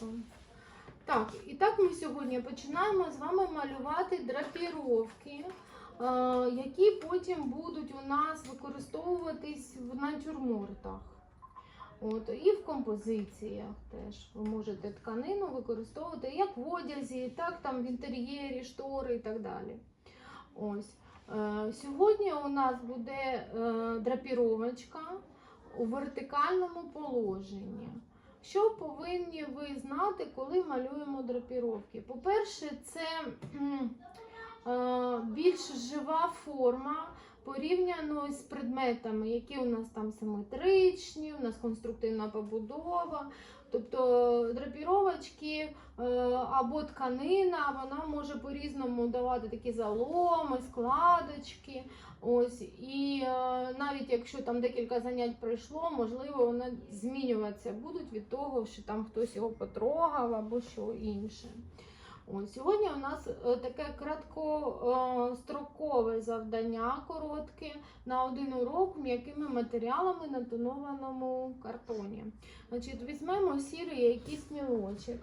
Хорошо. Так, і так ми сьогодні починаємо з вами малювати драпіровки, е, які потім будуть у нас використовуватись в натюрмортах. От, і в композиціях теж ви можете тканину використовувати як в одязі, так там в інтер'єрі, штори і так далі. Ось. Е, Сьогодні у нас буде е, драпіровочка у вертикальному положенні. Що повинні ви знати, коли малюємо драпіровки? По-перше, це е, більш жива форма порівняно з предметами, які у нас там симетричні, у нас конструктивна побудова. Тобто драпіровочки е, або тканина, вона може по-різному давати такі заломи, складочки. Ось, і е, навіть якщо там декілька занять пройшло, можливо, вони змінюватися будуть від того, що там хтось його потрогав або що інше. Сьогодні у нас е, таке краткострокове завдання, коротке, на один урок м'якими матеріалами на тонованому картоні. Значить, візьмемо сірий якийсь мілочок.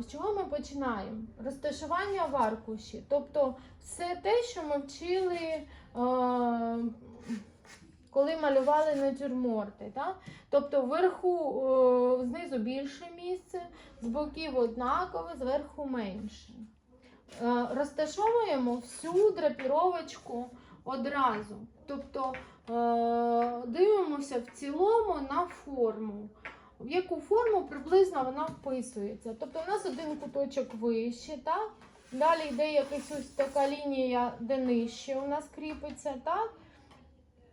З чого ми починаємо? Розташування в аркуші. Тобто все те, що ми вчили, е, коли малювали натюрморти. Так? Тобто вверху, е, знизу більше місце, з боків однакове, зверху менше. Е, Розташовуємо всю драпіровочку одразу. Тобто е, дивимося в цілому на форму в яку форму приблизно вона вписується. Тобто у нас один куточок вище, так? Далі йде якась ось така лінія, де нижче у нас кріпиться, так?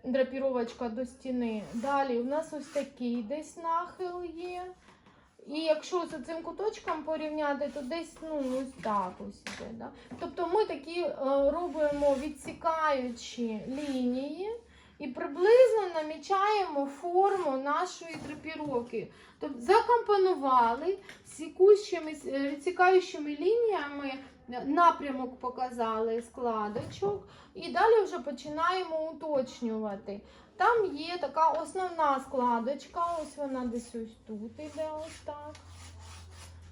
Драпіровочка до стіни. Далі у нас ось такий десь нахил є. І якщо з цим куточком порівняти, то десь ну, ось так ось іде. Да? Тобто ми такі е, робимо відсікаючі лінії. І приблизно намічаємо форму нашої драпіровки. Тобто закомпонували е, відсікаючими лініями, напрямок показали складочок, і далі вже починаємо уточнювати. Там є така основна складочка, ось вона десь ось тут іде, ось так.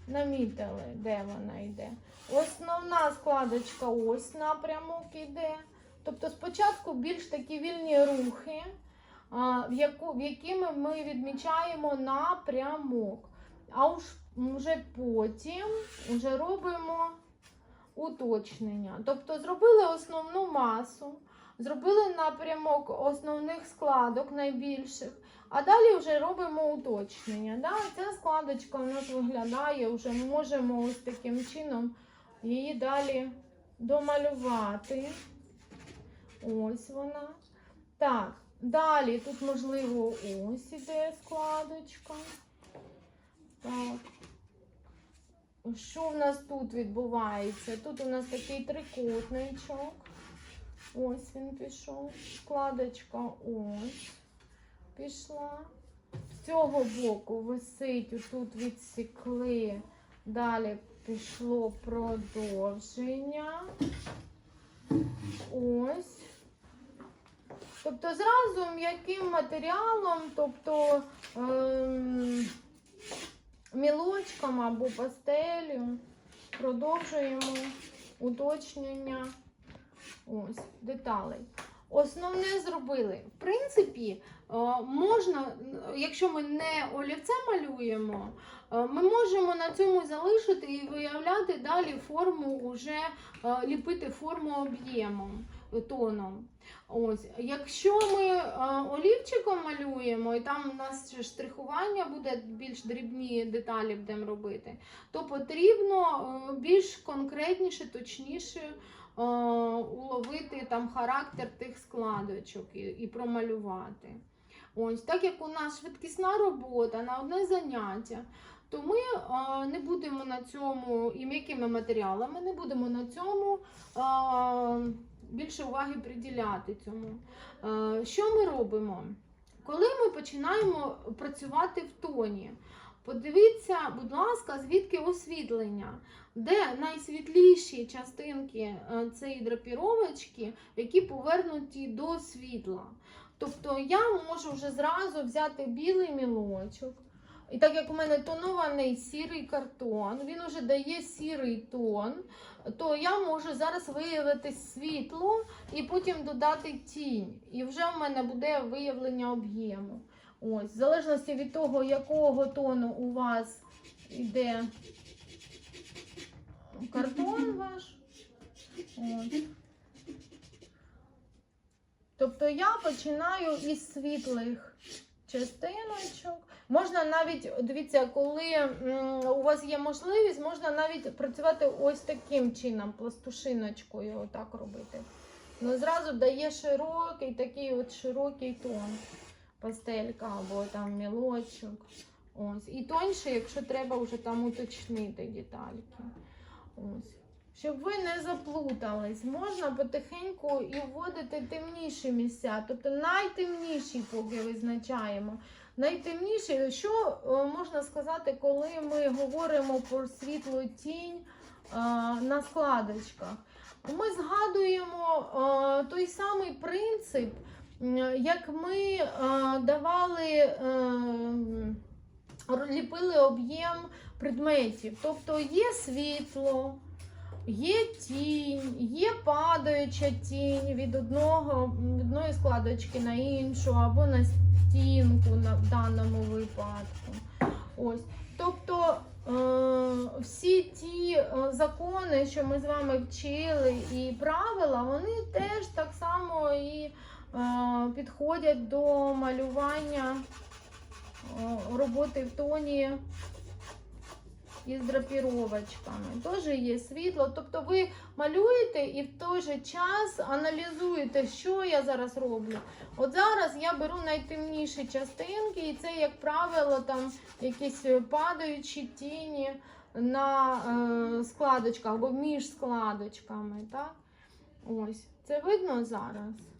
Намітили, де вона йде. Основна складочка ось напрямок іде. Тобто спочатку більш такі вільні рухи, в, якими ми відмічаємо напрямок. А вже потім вже робимо уточнення. Тобто зробили основну масу, зробили напрямок основних складок найбільших, а далі вже робимо уточнення. Да? Ця складочка у нас виглядає, вже можемо ось таким чином її далі домалювати. Ось вона. Так, далі тут, можливо, ось іде складочка. Так. Що в нас тут відбувається? Тут у нас такий трикутничок. Ось він пішов. Складочка ось пішла. З цього боку висить, тут відсікли. Далі пішло продовження. Ось. Тобто зразу м'яким матеріалом, тобто ем, мілочком або пастелю продовжуємо уточнення ось, деталей. Основне зробили. В принципі, е, можна, якщо ми не олівцем малюємо, е, ми можемо на цьому залишити і виявляти далі форму, уже е, ліпити форму об'ємом, тоном. Ось. Якщо ми е, олівчиком малюємо, і там у нас штрихування буде більш дрібні деталі будемо робити, то потрібно е, більш конкретніше, точніше е, уловити там характер тих складочок і, і промалювати. Ось, так як у нас швидкісна робота на одне заняття, то ми не будемо на цьому і м'якими матеріалами, не будемо на цьому більше уваги приділяти цьому. Е, що ми робимо? Коли ми починаємо працювати в тоні, подивіться, будь ласка, звідки освітлення, де найсвітліші частинки е, цієї драпіровочки, які повернуті до світла. Тобто я можу вже зразу взяти білий мілочок І так як у мене тонований сірий картон, він вже дає сірий тон, то я можу зараз виявити світло і потім додати тінь. І вже в мене буде виявлення об'єму. Ось, в залежності від того, якого тону у вас йде картон ваш. От. Тобто я починаю із світлих частиночок. Можна навіть, дивіться, коли у вас є можливість, можна навіть працювати ось таким чином, пластушиночкою, отак робити. Ну, зразу дає широкий, такий от широкий тон. Пастелька або там мілочок. Ось. І тоньше, якщо треба вже там уточнити детальки. Ось. Щоб ви не заплутались, можна потихеньку і вводити темніші місця, тобто найтемніші, поки визначаємо. Найтемніші, що е, можна сказати, коли ми говоримо про світлу тінь е, на складочках? Ми згадуємо е, той самий принцип, як ми давали, е, ліпили об'єм предметів. Тобто є світло, є тінь, є падаюча тінь від одного, складочки на іншу, або на стінку на, в даному випадку. Ось. Тобто е, всі ті е, закони, що ми з вами вчили, і правила, вони теж так само і е, підходять до малювання роботи в тоні із драпіровочками. Теж є світло. Тобто ви малюєте і в той же час аналізуєте, що я зараз роблю. От зараз я беру найтемніші частинки, і це, як правило, там якісь падаючі тіні на е, складочках або між складочками. Так? Ось, це видно зараз.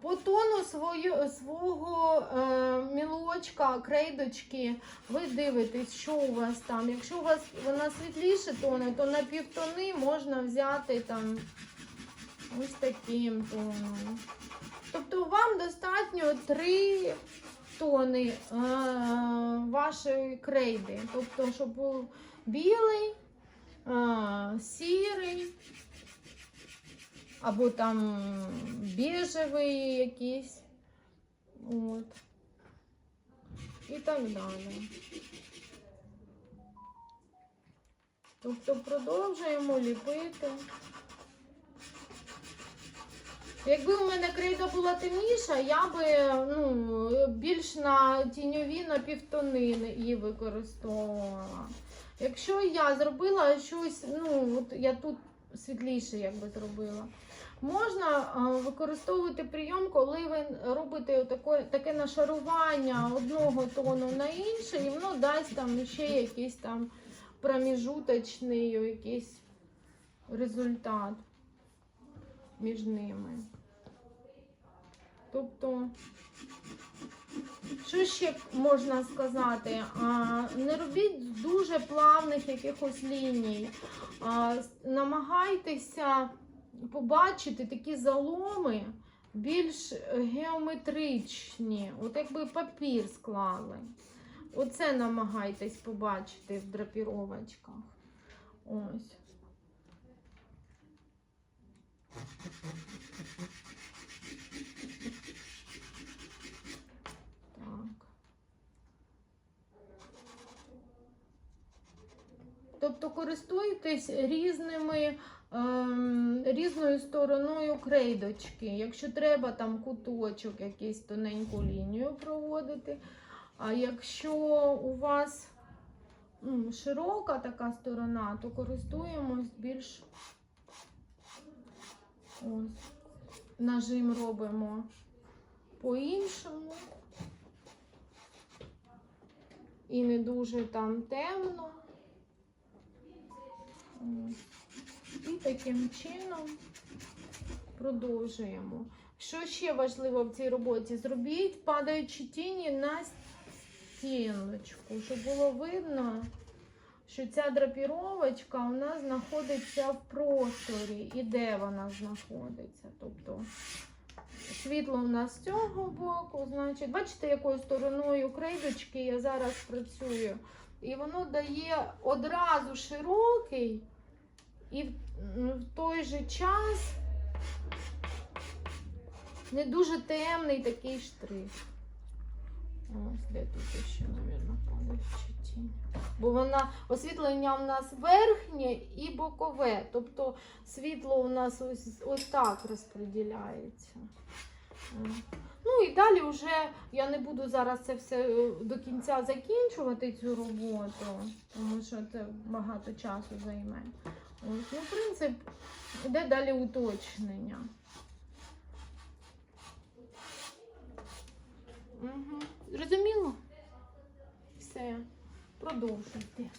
По тону свою, свого е, мілочка, крейдочки, ви дивитесь, що у вас там. Якщо у вас вона світліше тоне, то на півтони можна взяти там ось таким тоном. Тобто вам достатньо три тони е, вашої крейди. Тобто, щоб був білий, е, сірий, або там біжевий якийсь. От. І так далі. Тобто продовжуємо ліпити. Якби у мене крейда була темніша, я би ну, більш на тіньові на півтони її використовувала. Якщо я зробила щось, ну, от я тут світліше якби зробила. Можна використовувати прийом, коли ви робите таке, таке нашарування одного тону на інший, і воно дасть там ще якийсь там проміжуточний якийсь результат між ними. Тобто, що ще можна сказати? Не робіть дуже плавних якихось ліній. Намагайтеся побачити такі заломи більш геометричні, от якби папір склали. Оце намагайтесь побачити в драпіровочках. Ось. Так. Тобто користуйтесь різними, ем, різною стороною крейдочки. Якщо треба там куточок, якийсь тоненьку лінію проводити. А якщо у вас широка така сторона, то користуємось більш ось, нажим робимо по-іншому. І не дуже там темно. І таким чином продовжуємо. Що ще важливо в цій роботі? Зробіть падаючі тіні на стіночку, щоб було видно, що ця драпіровочка у нас знаходиться в просторі і де вона знаходиться. Тобто світло в нас з цього боку. Значить, бачите, якою стороною крейдочки я зараз працюю. І воно дає одразу широкий і в, в той же час не дуже темний такий штрих. Ось де тут ще, мабуть, тінь. Бо вона освітлення у нас верхнє і бокове. Тобто світло у нас ось, ось так розподіляється. Ну і далі вже я не буду зараз це все е, до кінця закінчувати цю роботу, тому що це багато часу займе. Ось, ну, принцип, йде далі уточнення. Угу. Зрозуміло? Все, продовжуйте.